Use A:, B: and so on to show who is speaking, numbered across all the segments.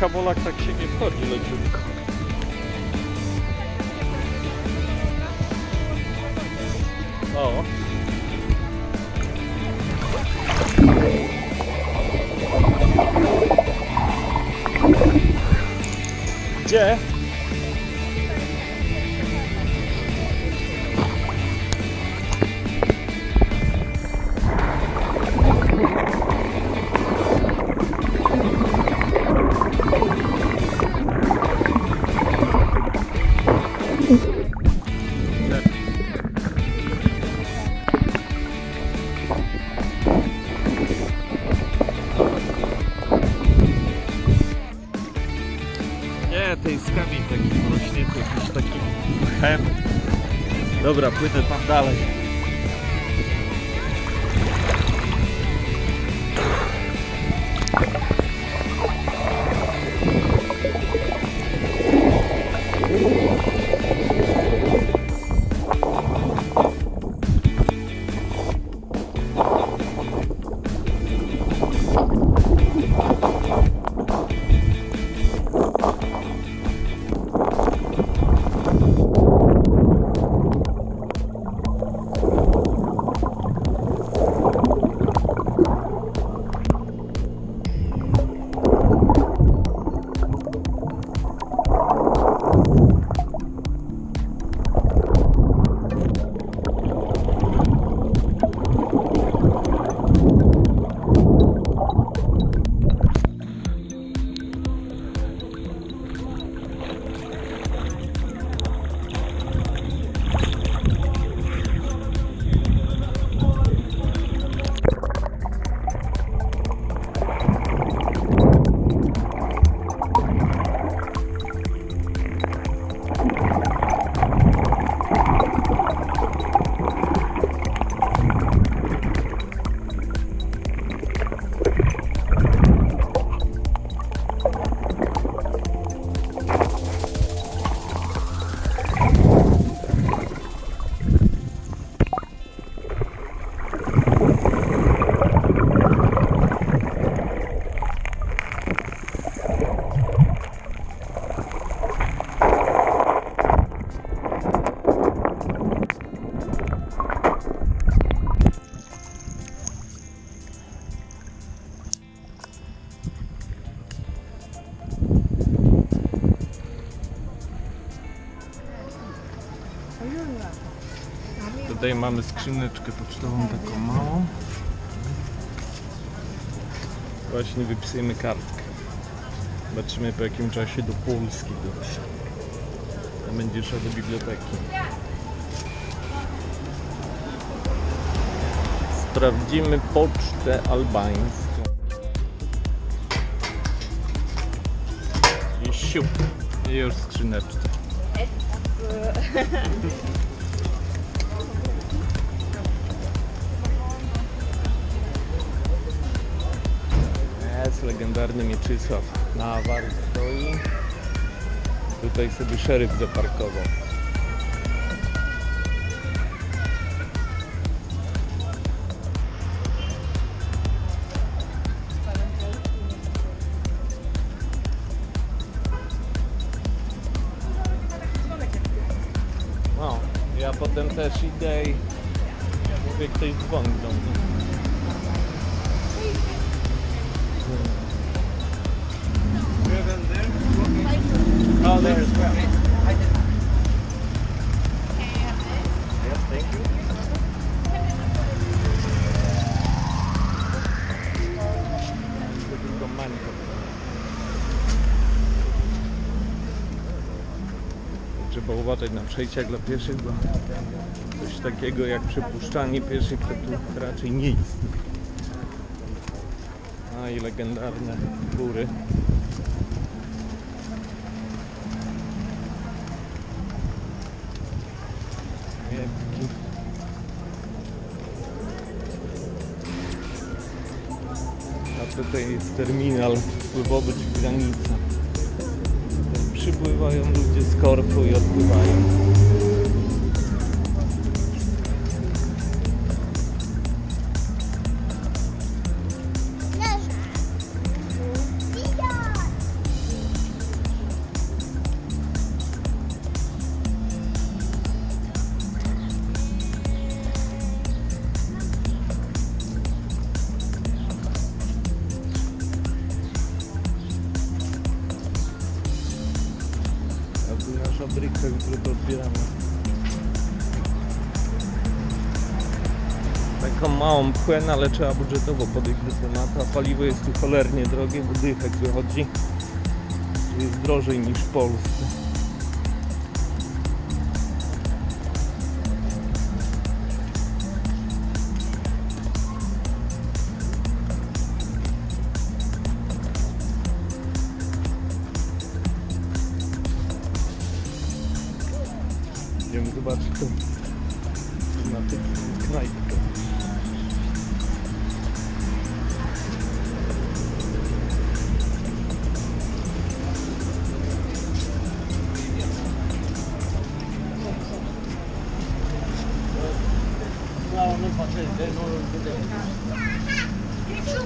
A: kabolach tak się nie wchodzi leciutko. O. Gdzie? Dobra, płynę tam dalej. Mamy skrzyneczkę pocztową taką małą. Właśnie wypisujemy kartkę. Zobaczymy po jakim czasie do Polski dojść. Tam będzie szedł do biblioteki. Sprawdzimy pocztę albańską. I siup. I już w legendarny Mieczysław na awarii stoi. Tutaj sobie szeryf zaparkował. No, ja potem też idę i mówię, ktoś dzwoni do mnie. Przejściach dla pieszych, bo coś takiego jak przepuszczanie pieszych to tu raczej nie istnieje. A i legendarne góry. A tutaj jest terminal wpływowy, czy granica. Przypływają ludzie z Korfu i odpływają. Fabryka, jutro to odbieramy. Taką małą pchłę, ale trzeba budżetowo podejść do tematu, a paliwo jest tu cholernie drogie, bo dychek wychodzi. Jest drożej niż w Polsce.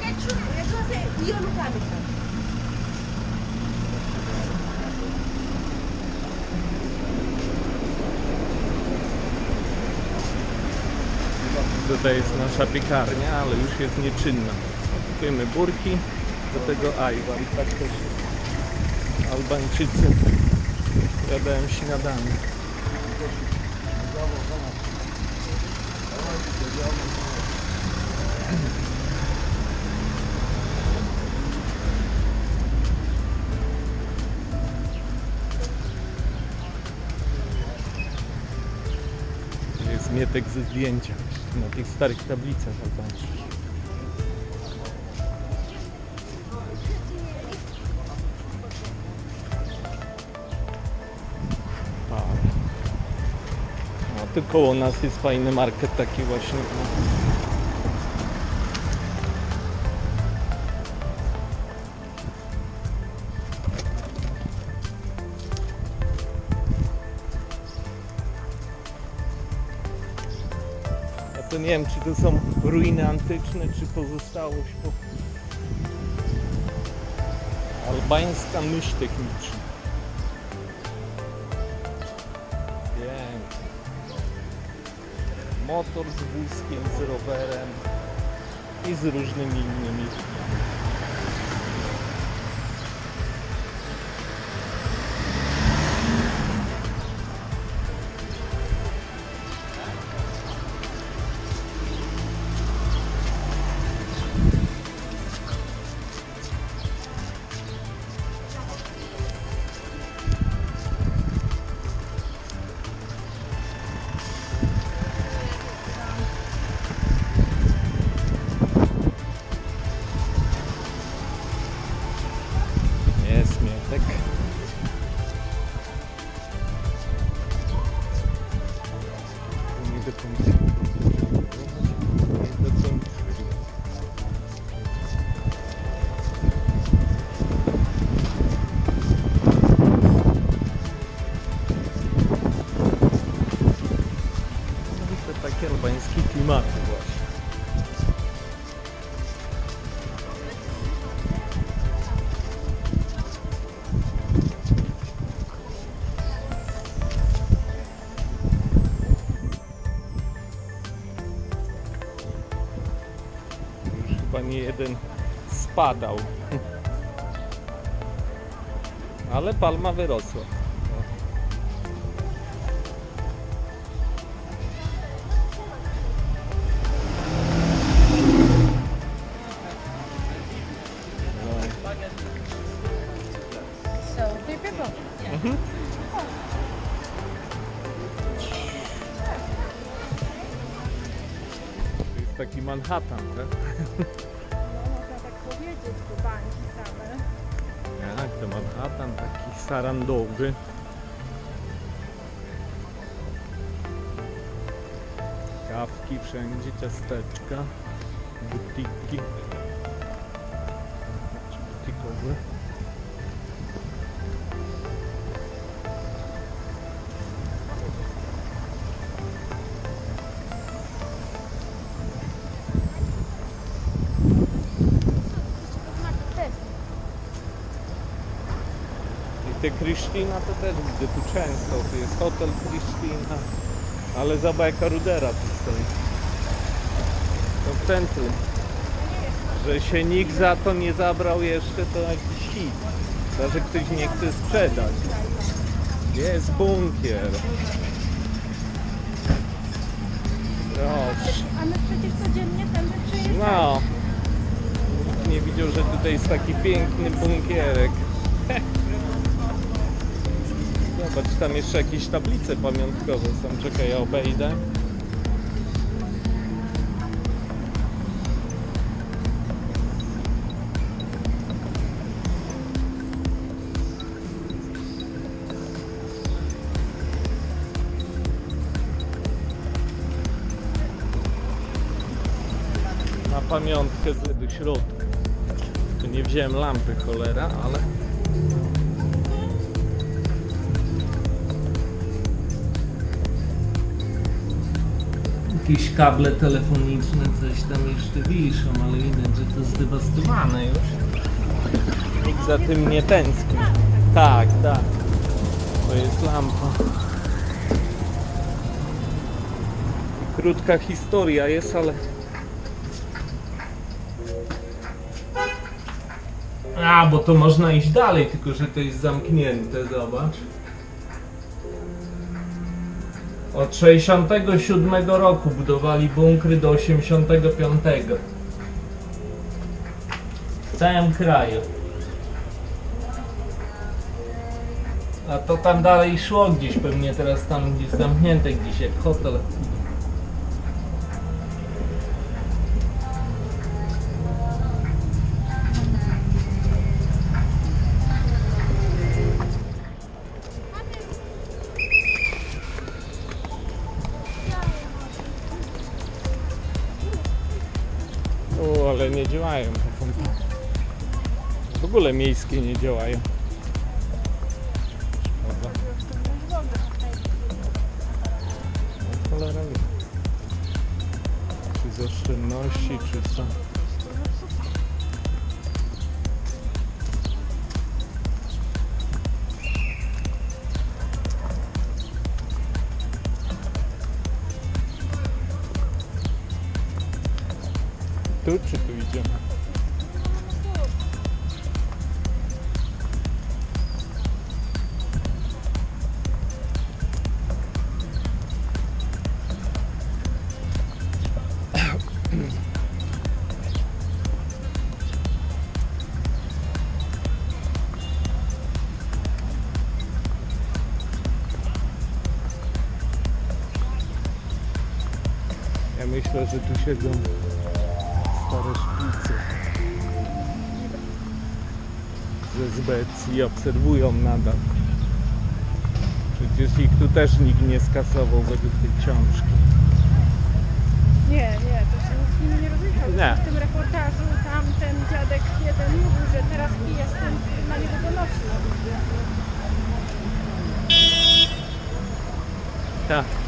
B: Ketchup. Eso hace, io lo cambio.
A: Tutaj jest nasza piekarnia, ale już jest nieczynna. Kupujemy burki, do tego ajwa i tak też Albańczycy jadają śniadanie. Jest mietek ze zdjęcia. Na tych starych tablicach tu koło nas jest fajny market taki właśnie. Ja to nie wiem, czy to są ruiny antyczne, czy pozostałość po... Albańska myśl techniczna. Motor z wózkiem, z rowerem i z różnymi innymi. Chyba nie jeden spadał. Ale palma wyrosła.
B: So, three people.
A: To jest taki Manhattan, tak?
B: Można tak powiedzieć, bo bańki same.
A: Tak, Manhattan taki sarandowy. Kawki wszędzie, ciasteczka, butiki. Butikowe. Krysztina to też widzę tu często. Tu jest hotel Krysztina. Ale zobacz jaka rudera tu stoi. To centrum. Że się nikt za to nie zabrał jeszcze, to jakiś hit. Chyba, że ktoś nie chce sprzedać. Jest bunkier. Proszę.
B: A my przecież codziennie tędy.
A: No. Nikt nie widział, że tutaj jest taki piękny bunkierek. Zobacz, tam jeszcze jakieś tablice pamiątkowe są. Czekaj, ja obejdę. Na pamiątkę do środka. Nie wziąłem lampy, cholera, ale... Jakieś kable telefoniczne coś tam jeszcze wiszą, ale widać, że to zdewastowane już. Nikt za tym nie tęskni. Tak, tak. To jest lampa. Krótka historia jest, ale... A, bo to można iść dalej, tylko że to jest zamknięte, zobacz. Od 67 roku budowali bunkry do 85. W całym kraju. A to tam dalej szło gdzieś, pewnie teraz tam jest zamknięte gdzieś jak hotel. Ogóle miejskie nie działają. Cholera. Czy z oszczędności, czy co? Tu czy tu idziemy? Ja myślę, że tu siedzą stare szpice ze Zbec i obserwują nadal. Przecież ich tu też nikt nie skasował według tej książki.
B: Nie, nie, to się nikt z nimi nie rozliczał.
A: Nie.
B: W tym reportażu tam ten dziadek jeden mówił, że teraz pije z tym, na niego donosi.
A: Tak.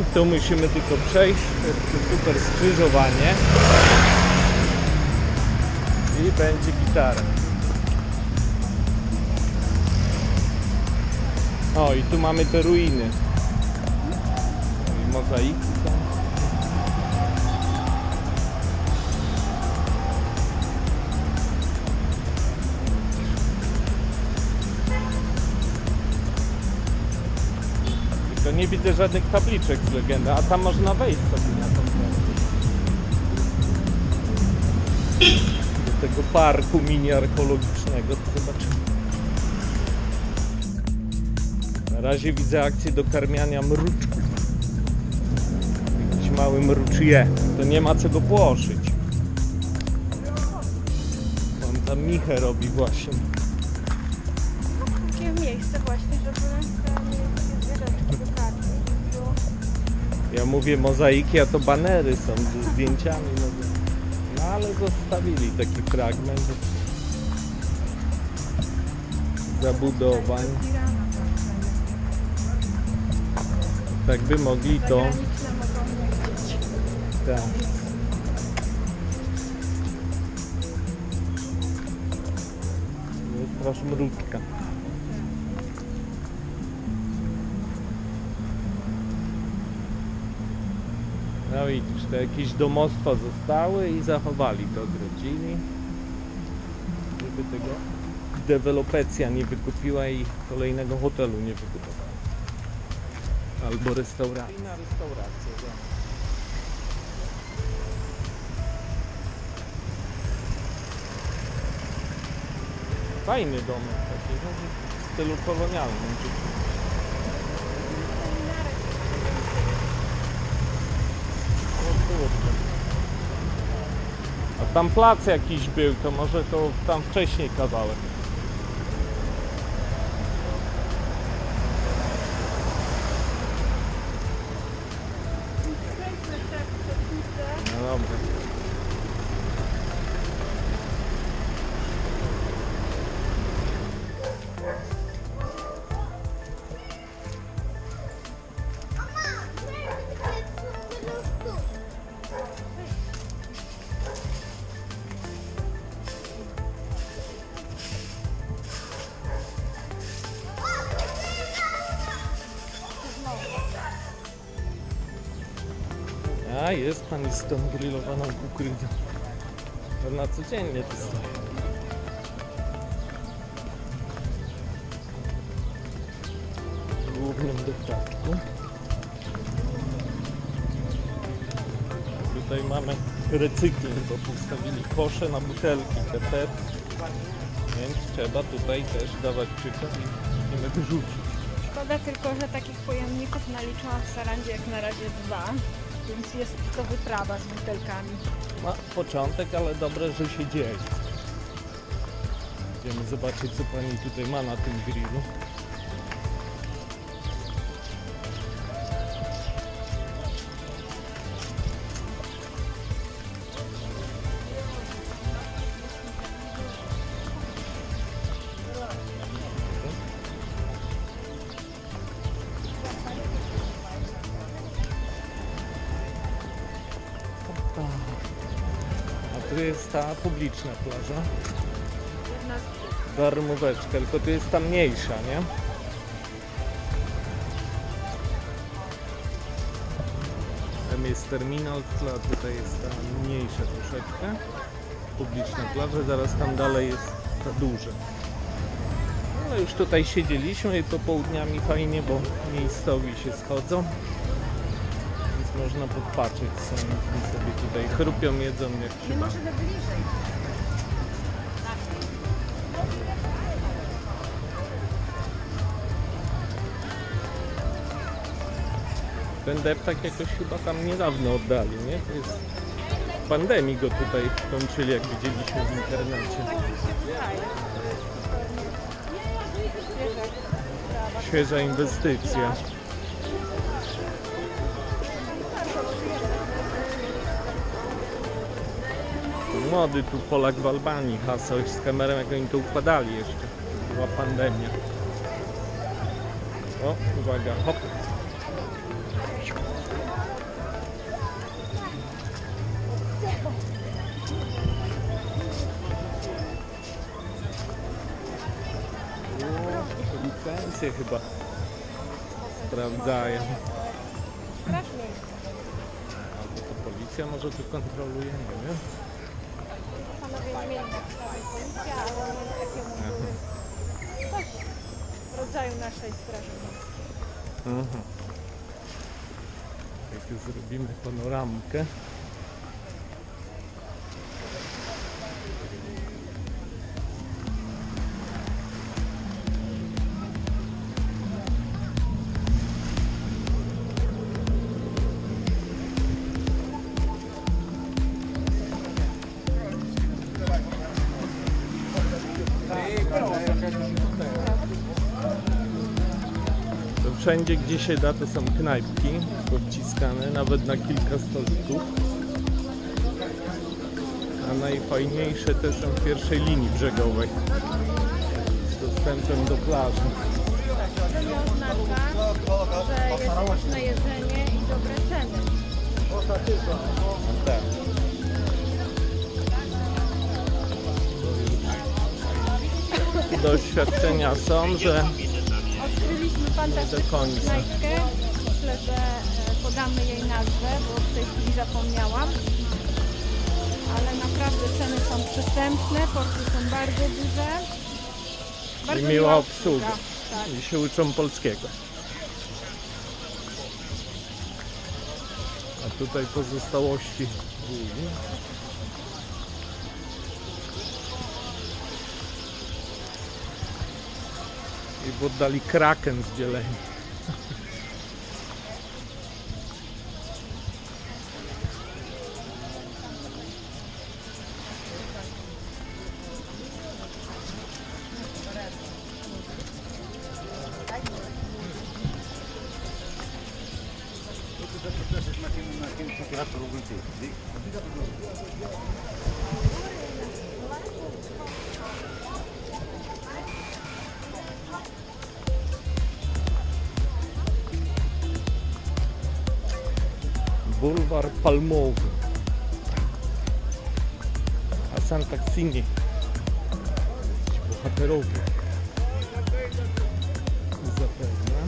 A: I tu musimy tylko przejść. To super skrzyżowanie. I będzie gitara. O, i tu mamy te ruiny. I mozaiki są. Nie widzę żadnych tabliczek z legendą, a tam można wejść sobie na tą. Do tego parku mini archeologicznego, to zobaczymy. Na razie widzę akcję dokarmiania mruczków. Jakiś mały mruczje. To nie ma co go płoszyć. On tam michę robi właśnie. Mówię mozaiki, a to banery są ze zdjęciami. No, no ale zostawili taki fragment zabudowań. Tak by mogli to. Tak. Jest straż. No widzisz, to jakieś domostwa zostały i zachowali to, odrodzili. żeby tego dewelopecja nie wykupiła i kolejnego hotelu nie wybudowała. Albo restauracji. Na restaurację, tak. Fajny domek taki, no, w stylu kolonialnym. O tam plac jakiś był, to może to tam wcześniej kawałek. A jest tą grillowaną kukurydzą. To na codziennie dostaje. W głównym dodatku. Tutaj mamy recykling, bo postawili kosze na butelki PET. Więc trzeba tutaj też dawać przykład i musimy wyrzucić.
B: Szkoda tylko, że takich pojemników naliczyłam w Sarandzie jak na razie dwa. Więc jest to wyprawa z butelkami.
A: Ma początek, ale dobre, że się dzieje. Idziemy zobaczyć, co pani tutaj ma na tym grillu. A tu jest ta publiczna plaża. Darmóweczka, tylko tu jest ta mniejsza, nie? Tam jest terminal, a tutaj jest ta mniejsza troszeczkę. Publiczna plaża, zaraz tam dalej jest ta duża. Ale już tutaj siedzieliśmy i popołudniami fajnie, bo miejscowi się schodzą. Można podpatrzeć sami sobie tutaj chrupią, jedzą jak
B: Nie
A: bawią.
B: może bliżej.
A: Ten deptak jakoś chyba tam niedawno oddali, nie? To jest... W pandemii go tutaj kończyli, jak widzieliśmy w internecie.
B: Świeża
A: inwestycja. Młody tu Polak w Albanii hasał z kamerą, jak oni to układali jeszcze. Była pandemia. O, uwaga, hop. O, licencje chyba sprawdzają.
B: Strasznie.
A: Albo to policja może tu kontroluje, nie wiem.
B: Policja, ale mieli takie mundury. Coś w rodzaju naszej straży miejskiej.
A: Mhm. Jak już zrobimy panoramkę. Wszędzie gdzie się da to są knajpki powciskane, nawet na kilka stolików. A najfajniejsze te są w pierwszej linii brzegowej z dostępem do plaży.
B: Nie oznacza, że jest pyszne jedzenie i dobre ceny.
A: Tak. Doświadczenia są, że
B: fantastyczną knajpkę. Myślę, że e, podamy jej nazwę, bo w tej chwili zapomniałam. ale naprawdę ceny są przystępne, porty są bardzo duże. Bardzo
A: I miła obsługa.
B: Tak.
A: I się uczą polskiego. A tutaj pozostałości I oddali kraken z dzieleni. Bulwar Palmowy. A Santa Ksini. Ci bohaterowie. Zapewne.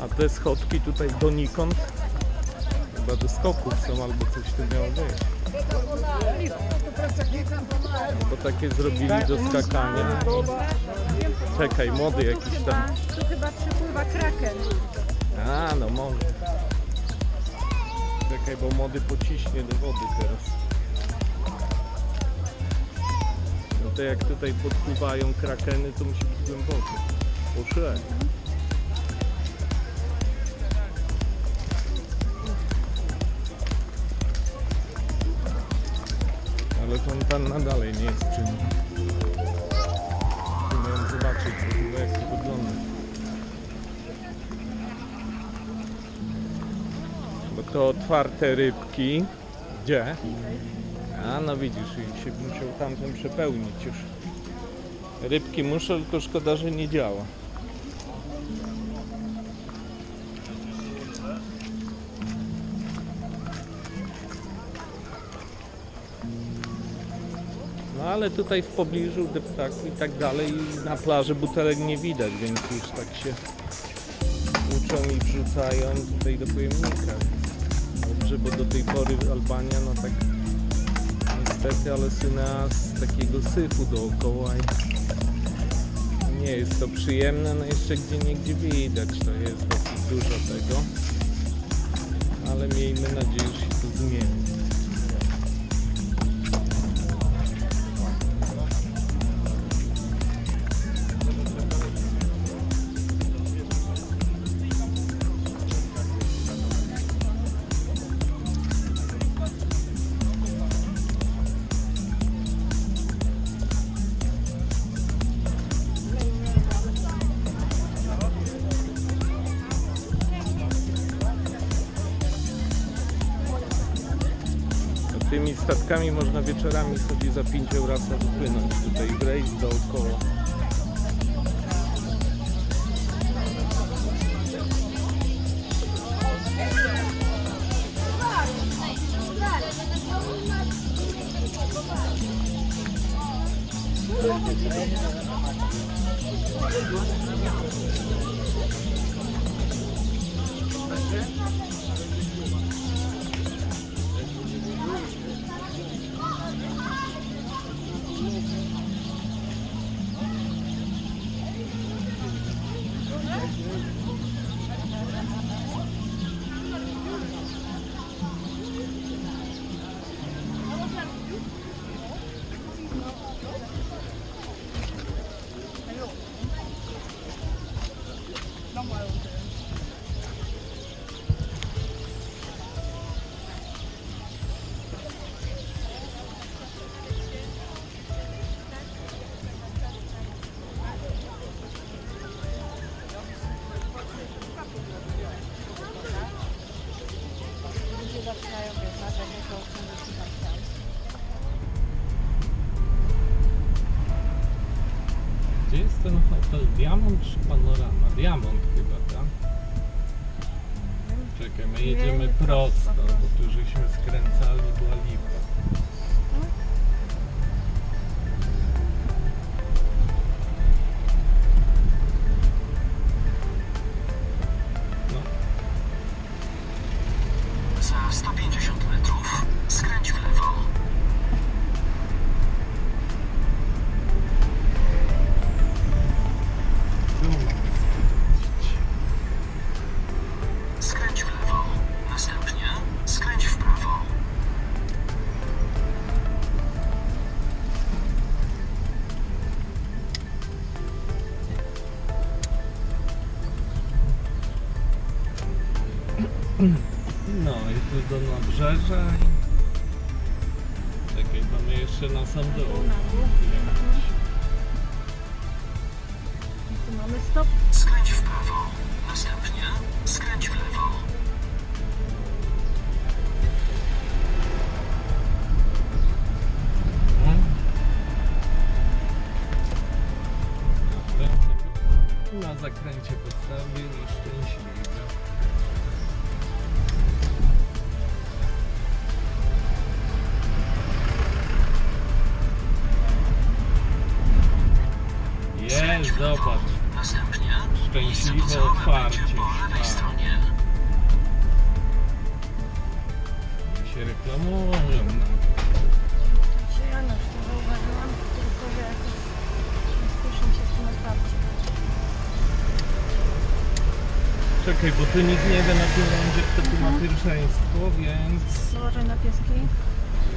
A: A te schodki tutaj donikąd chyba do skoków są albo coś tu miało być. Bo takie zrobili do skakania. Czekaj, młody jakiś tam.
B: Tu chyba przypływa kraken.
A: A, no może. Czekaj, bo młody pociśnie do wody teraz. No to jak tutaj podpływają krakeny, to musi być głęboko. Proszę. Ale fontanna dalej nie jest czynna. Ogóle jak to wygląda. Bo to otwarte rybki. Gdzie? A no widzisz, i się musiał tamten przepełnić już. Rybki muszą, tylko szkoda, że nie działa. Ale tutaj w pobliżu deptaku i tak dalej na plaży butelek nie widać, więc już tak się uczą i wrzucają tutaj do pojemnika. Dobrze, bo do tej pory Albania, no tak niestety, ale syna z takiego syfu dookoła nie jest to przyjemne, no jeszcze gdzie niegdzie widać, to jest dosyć dużo tego, ale miejmy nadzieję, że się to zmieni. Tymi statkami można wieczorami sobie za 5 euro wypłynąć tutaj w rejs dookoła.
B: Ludzie
A: felt i... Czekaj, bo my jeszcze na sam dół.
B: Na dół. I tu mamy stop.
C: Skręć w prawo. Następnie skręć w lewo.
A: Mhm. Na zakręcie postawili szczęśliwy. Jest, zobacz.
C: Następnie
A: Szczęśliwe otwarcie.
C: będzie po lewej
A: Tak.
C: stronie.
A: się reklamują. no.
B: Się Janusz, to zauważyłam, tylko że jakoś nie spieszę się z tym otwarciem.
A: Czekaj, bo tu nikt nie wie na tym rondzie, kto tu ma pierwszeństwo, więc...
B: Złożę na pieski.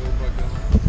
A: Uwaga na